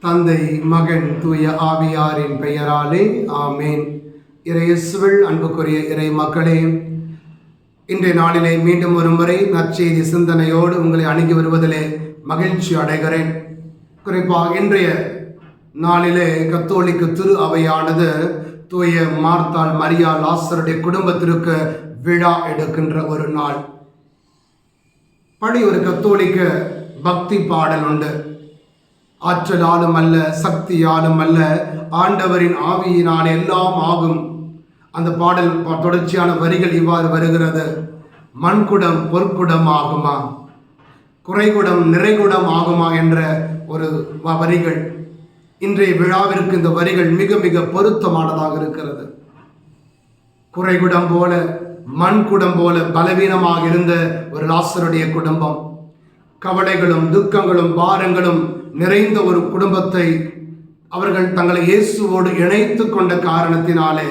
தந்தை மகன் தூய ஆவியாரின் பெயராலே ஆமேன். இறையசுவில் அன்புக்குரிய இறை மக்களே இன்றைய நாளிலே மீண்டும் ஒரு முறை நற்செய்தி சிந்தனையோடு உங்களை அணுகி வருவதிலே மகிழ்ச்சி அடைகிறேன். குறிப்பாக இன்றைய நாளிலே கத்தோலிக்க திரு அவையானது தூய மார்த்தாள் மரியா லாசருடைய குடும்பத்திற்கு விழா எடுக்கின்ற ஒரு நாள். படி ஒரு கத்தோலிக்க பக்தி பாடல் உண்டு. ஆற்றலாலும் அல்ல சக்தியாலும் அல்ல ஆண்டவரின் ஆவியினால் எல்லாம் ஆகும். அந்த பாடல் ப- தொடர்ச்சியான வரிகள் இவ்வாறு வருகிறது. மண்குடம் பொற்குடம் ஆகுமா? குறைகுடம் நிறைகுடம் ஆகுமா? என்ற ஒரு வ- வரிகள். இன்றைய விழாவிற்கு இந்த வரிகள் மிக மிக பொருத்தமானதாக இருக்கிறது. குறைகுடம் போல மண் குடம் போல பலவீனமாக இருந்த ஒரு லாசருடைய குடும்பம் கவலைகளும் துக்கங்களும் பாரங்களும் நிறைந்த ஒரு குடும்பத்தை அவர்கள் தங்களை இயேசுவோடு இணைத்து கொண்ட காரணத்தினாலே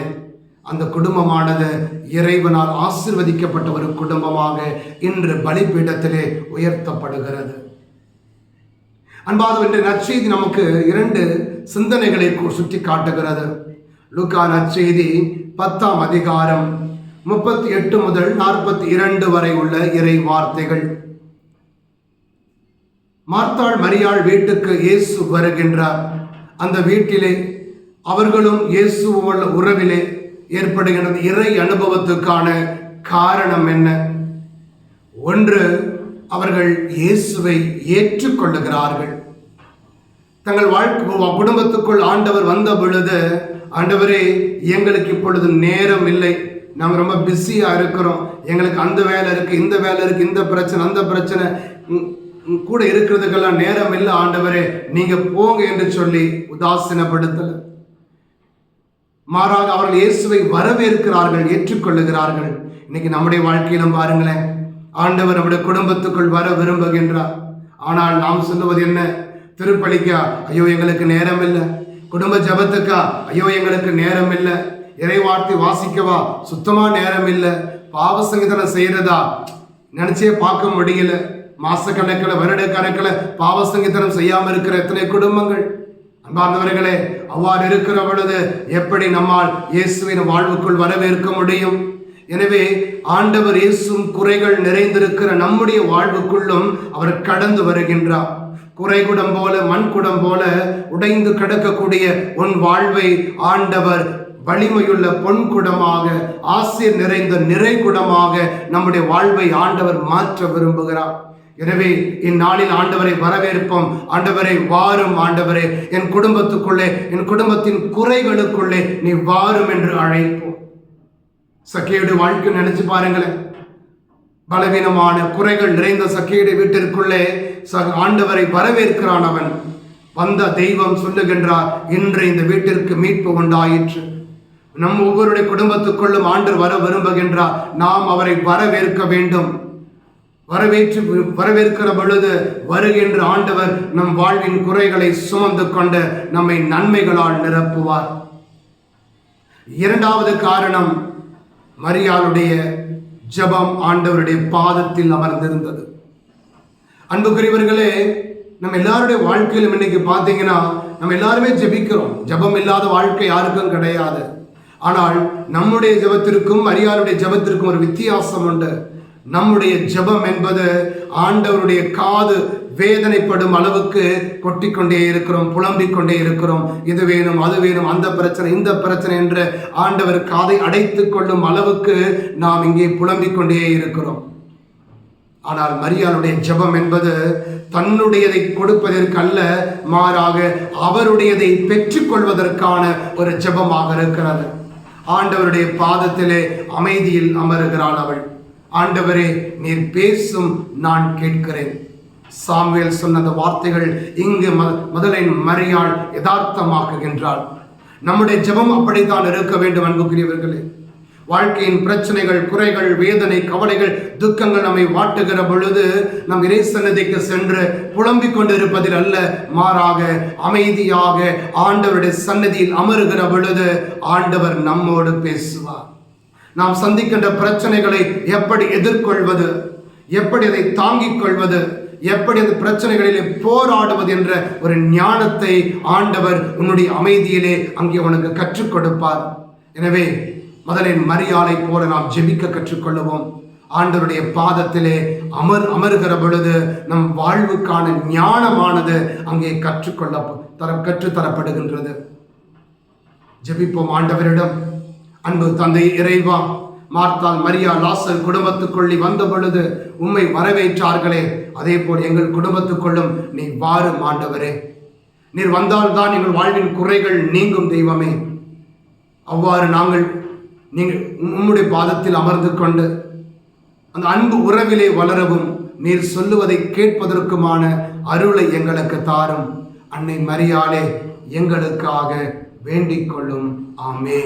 அந்த குடும்பமானது இறைவனால் ஆசிர்வதிக்கப்பட்ட ஒரு குடும்பமாக இன்று பலிபீடத்திலே உயர்த்தப்படுகிறது. அன்பாதவற்றை நற்செய்தி நமக்கு இரண்டு சிந்தனைகளை சுற்றி காட்டுகிறது. லுக்கா நற்செய்தி பத்தாம் அதிகாரம் முப்பத்தி எட்டு முதல் நாற்பத்தி இரண்டு வரை உள்ள இறை வார்த்தைகள். மார்த்தாள் மரியாள் வீட்டுக்கு இயேசு வருகின்றார். அந்த வீட்டிலே அவர்களும் இயேசு உள்ள உறவிலே ஏற்படுகின்றது இறை அனுபவத்துக்கான காரணம் என்ன? ஒன்று அவர்கள் இயேசுவை ஏற்றுக்கொள்ளுகிறார்கள். தங்கள் வாழ்க்கை குடும்பத்துக்குள் ஆண்டவர் வந்த பொழுது ஆண்டவரே எங்களுக்கு இப்பொழுது நேரம் இல்லை. நாங்கள் ரொம்ப பிஸியாக இருக்கிறோம். எங்களுக்கு அந்த வேலை இருக்குது இந்த வேலை இருக்குது இந்த பிரச்சனை அந்த பிரச்சனை. கூட இருக்கிறதுக்கெல்லாம் நேரம் இல்லை ஆண்டவரே. நீங்கள் போங்க என்று சொல்லி உதாசீனப்படுத்தல. மாறாக அவர்கள் இயேசுவை வரவேற்கிறார்கள் ஏற்றுக்கொள்ளுகிறார்கள். இன்னைக்கு நம்முடைய வாழ்க்கையிலும் பாருங்களேன் ஆண்டவர் நம்முடைய குடும்பத்துக்குள் வர விரும்புகின்றார் ஆனால் நாம் சொல்லுவது என்ன? திருப்பலிக்கா ஐயோ எங்களுக்கு நேரம் இல்லை குடும்ப ஜபத்துக்கா ஐயோ எங்களுக்கு நேரம் இல்லை இறைவார்த்தை வாசிக்கவா சுத்தமா நேரம் இல்லை பாவ சங்கீதனம் செய்யறதா? நினைச்சே பார்க்க முடியல. மாச கணக்கில் வருட கணக்கில் பாவ சங்கீதனம் செய்யாமல் இருக்கிற எத்தனை குடும்பங்கள்? அன்பார்ந்தவர்களே அவ்வாறு இருக்கிற பொழுது எப்படி நம்மால் இயேசுவின் வாழ்வுக்குள் வரவேற்க முடியும்? எனவே ஆண்டவர் இயேசும் குறைகள் நிறைந்திருக்கிற நம்முடைய வாழ்வுக்குள்ளும் அவர் கடந்து வருகின்றார். குறைகுடம் போல மண்குடம் போல உடைந்து கிடக்கக்கூடிய உன் வாழ்வை ஆண்டவர் வலிமையுள்ள பொன்குடமாக ஆசிர் நிறைந்த நிறைகுடமாக நம்முடைய வாழ்வை ஆண்டவர் மாற்ற விரும்புகிறார். எனவே இந்நாளில் ஆண்டவரை வரவேற்போம். ஆண்டவரை வாரும் ஆண்டவரே. என் குடும்பத்துக்குள்ளே என் குடும்பத்தின் குறைகளுக்குள்ளே நீ வாரும் என்று அழைப்போம். சக்கியுடைய வாழ்க்கை நினைச்சு பாருங்களேன். பலவீனமான குறைகள் நிறைந்த சக்கையுடைய வீட்டிற்குள்ளே ச- ஆண்டவரை வரவேற்கிறான் அவன். வந்த தெய்வம் சொல்லுகின்றார் இன்று இந்த வீட்டிற்கு மீட்பு உண்டாயிற்று. நம் ஒவ்வொருடைய குடும்பத்துக்குள்ளும் ஆண்டு வர விரும்புகின்றார் நாம் அவரை வரவேற்க வேண்டும். வரவேற்று வரவேற்கிற பொழுது வருகின்ற ஆண்டவர் நம் வாழ்வின் குறைகளை சுமந்து கொண்டு நம்மை நன்மைகளால் நிரப்புவார். இரண்டாவது காரணம் மரியாளுடைய ஜெபம் ஆண்டவருடைய பாதத்தில் அமர்ந்திருந்தது. அன்புக்குரியவர்களே நம்ம எல்லாருடைய வாழ்க்கையிலும் இன்னைக்கு பார்த்தீங்கன்னா நம்ம எல்லாருமே ஜெபிக்கிறோம். ஜெபம் இல்லாத வாழ்க்கை யாருக்கும் கிடையாது. ஆனால் நம்முடைய ஜெபத்திற்கும் மரியாளுடைய ஜெபத்திற்கும் ஒரு வித்தியாசம் உண்டு. நம்முடைய ஜெபம் என்பது ஆண்டவருடைய காது வேதனைப்படும் அளவுக்கு கொட்டிக்கொண்டே இருக்கிறோம் புலம்பிக் கொண்டே இருக்கிறோம். இது வேணும் அது வேணும் அந்த பிரச்சனை இந்த பிரச்சனை என்று ஆண்டவர் காதை அடைத்துக் கொள்ளும் அளவுக்கு நாம் இங்கே புலம்பிக் கொண்டே இருக்கிறோம். ஆனால் மரியாளுடைய ஜெபம் என்பது தன்னுடையதை கொடுப்பதற்கு அல்ல மாறாக அவருடையதை பெற்றுக்கொள்வதற்கான ஒரு ஜெபமாக இருக்கிறது. ஆண்டவருடைய பாதத்திலே அமைதியில் அமருகிறாள் அவள். ஆண்டவரே நீர் பேசும் நான் கேட்கிறேன். சாமுவேல் சொன்ன அந்த வார்த்தைகள் இங்கு முதலின் மரியாள் யதார்த்தமாக்குகின்றாள். நம்முடைய ஜெபம் அப்படித்தான் இருக்க வேண்டும் அன்புக்குரியவர்களே. வாழ்க்கையின் பிரச்சனைகள் குறைகள் வேதனை கவலைகள் துக்கங்கள் நம்மை வாட்டுகிற பொழுது நம் இறை சன்னதிக்கு சென்று புலம்பிக் கொண்டிருப்பதில் அல்ல மாறாக அமைதியாக ஆண்டவருடைய சன்னதியில் அமருகிற பொழுது ஆண்டவர் நம்மோடு பேசுவார். நாம் சந்திக்கின்ற பிரச்சனைகளை எப்படி எதிர்கொள்வது எப்படி அதை தாங்கிக் கொள்வது எப்படி அந்த பிரச்சனைகளிலே போராடுவது என்ற ஒரு ஞானத்தை ஆண்டவர் உன்னுடைய அமைதியிலே அங்கே உனக்கு கற்றுக் கொடுப்பார். எனவே முதலில் மரியாதை போல நாம் ஜெபிக்க கற்றுக்கொள்ளுவோம். ஆண்டவருடைய பாதத்திலே அமர் அமர்கிற பொழுது நம் வாழ்வுக்கான ஞானமானது அங்கே கற்றுக்கொள்ள தர கற்றுத்தரப்படுகின்றது. ஜெபிப்போம் ஆண்டவரிடம். அன்பு தந்தை இறைவா மார்த்தால் மரியா லாசர் குடும்பத்துக்குள்ளி வந்த பொழுது உம்மை வரவேற்றார்களே. அதே போல் எங்கள் குடும்பத்துக்குள்ளும் நீ வாரும் ஆண்டவரே. நீர் வந்தால்தான் எங்கள் வாழ்வின் குறைகள் நீங்கும் தெய்வமே. அவ்வாறு நாங்கள் நீங்கள் உம்முடைய பாதத்தில் அமர்ந்து கொண்டு அந்த அன்பு உறவிலே வளரவும் நீர் சொல்லுவதை கேட்பதற்குமான அருளை எங்களுக்கு தாரும். அன்னை மரியாளே எங்களுக்காக வேண்டிக் கொள்ளும். ஆமே